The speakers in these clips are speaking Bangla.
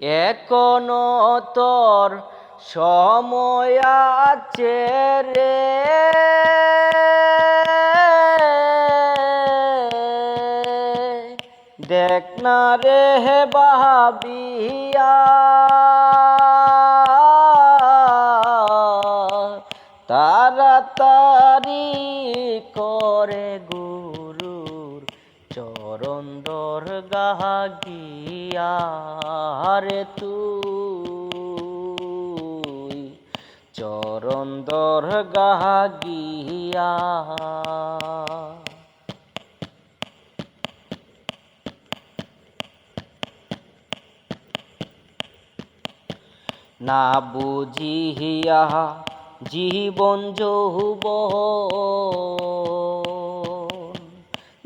এখনও তোর সময় আছে রে। দেখ না রে হে বাহাবিয়া। তাড়াতাড়ি করে গুরুর চরণ দর গাহা গিয়া রে তুই। চরণ দর গাহা গিয়া না বুঝিয়া জীবন যৌব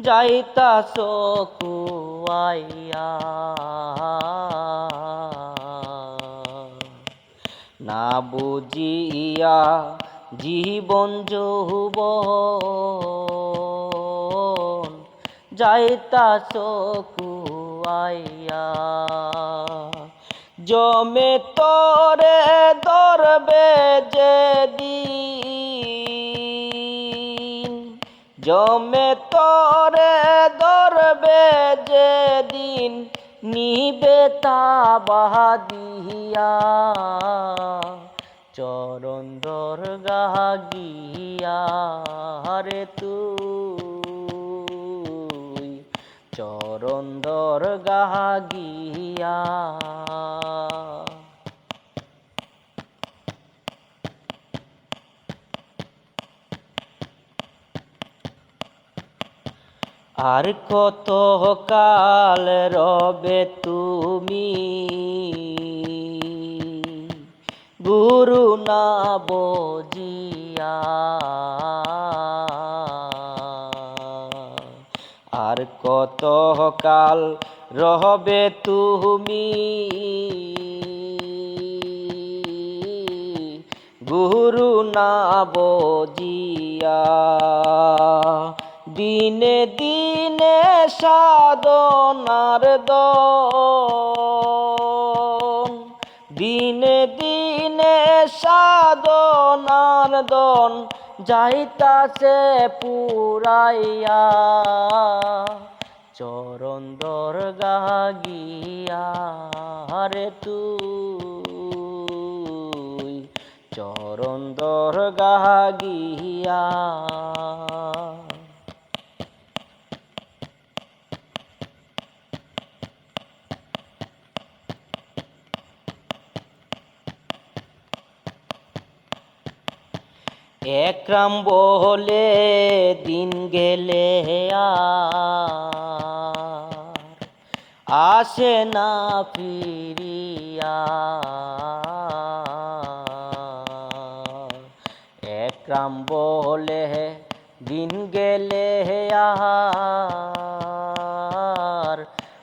যাইতা সকুয়াইয়া না বুঝিয়া জীবন যৌব যাইতা সকুয়াইয়া জমে তোরে দরবে যেদিন জমে তোরে দরবে যেদিন নিবে তা বাহাদিয়া। চরণ দরগা গিয়া রে তুই। চরণ দরগা গিয়া আর কত কাল রবে তুমি? গুরু না বজিয়া আর কত কাল রহবে তুমি? গুরু না বজিয়া দিনে দিনে সাধনার দন। দিনে দিনে সাধনার দন যাইতাছে পুরাইয়া। চরণ দরগা গিয়া রে তুই। চরণ দরগা গিয়া একরাম বলে দিন গেলে আসে না ফিরিয়া। একরাম বলে দিন গেলে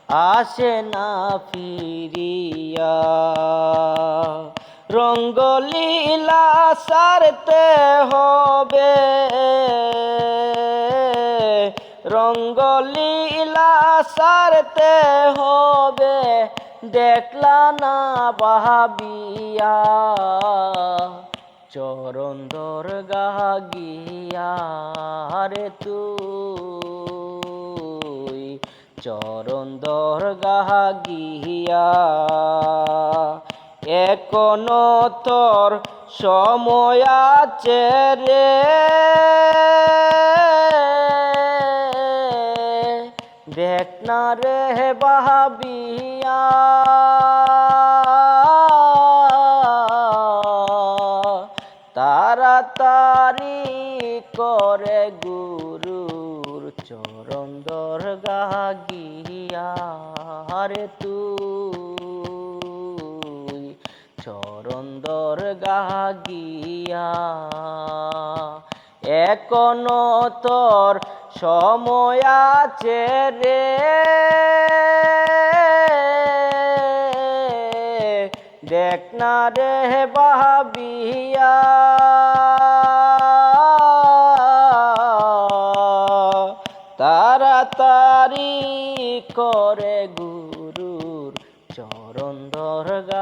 আসে না ফিরিয়া। রঙ্গলীলা সারতে হবে। রঙ্গলীলা সারতে হবে। দেখলা না বাহাবিয়া। চরণ দরগা গিয়া রে তুই। চরণ দরগা গিয়া এখনও তোর সময় আছে রে। দেখ না রে বাহাবিয়া। তাড়াতাড়ি করে গুরুর চরণ দরগা গিয়া। রে তুই দরগা গিয়া। এখনও তোর সময় আছে রে। দেখ না রে বাহাবিয়া। তাড়াতাড়ি করে চরণ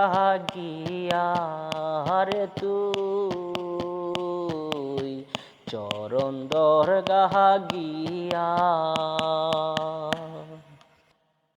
গাহা গিয়া রে তুই চরণ দর গিয়া।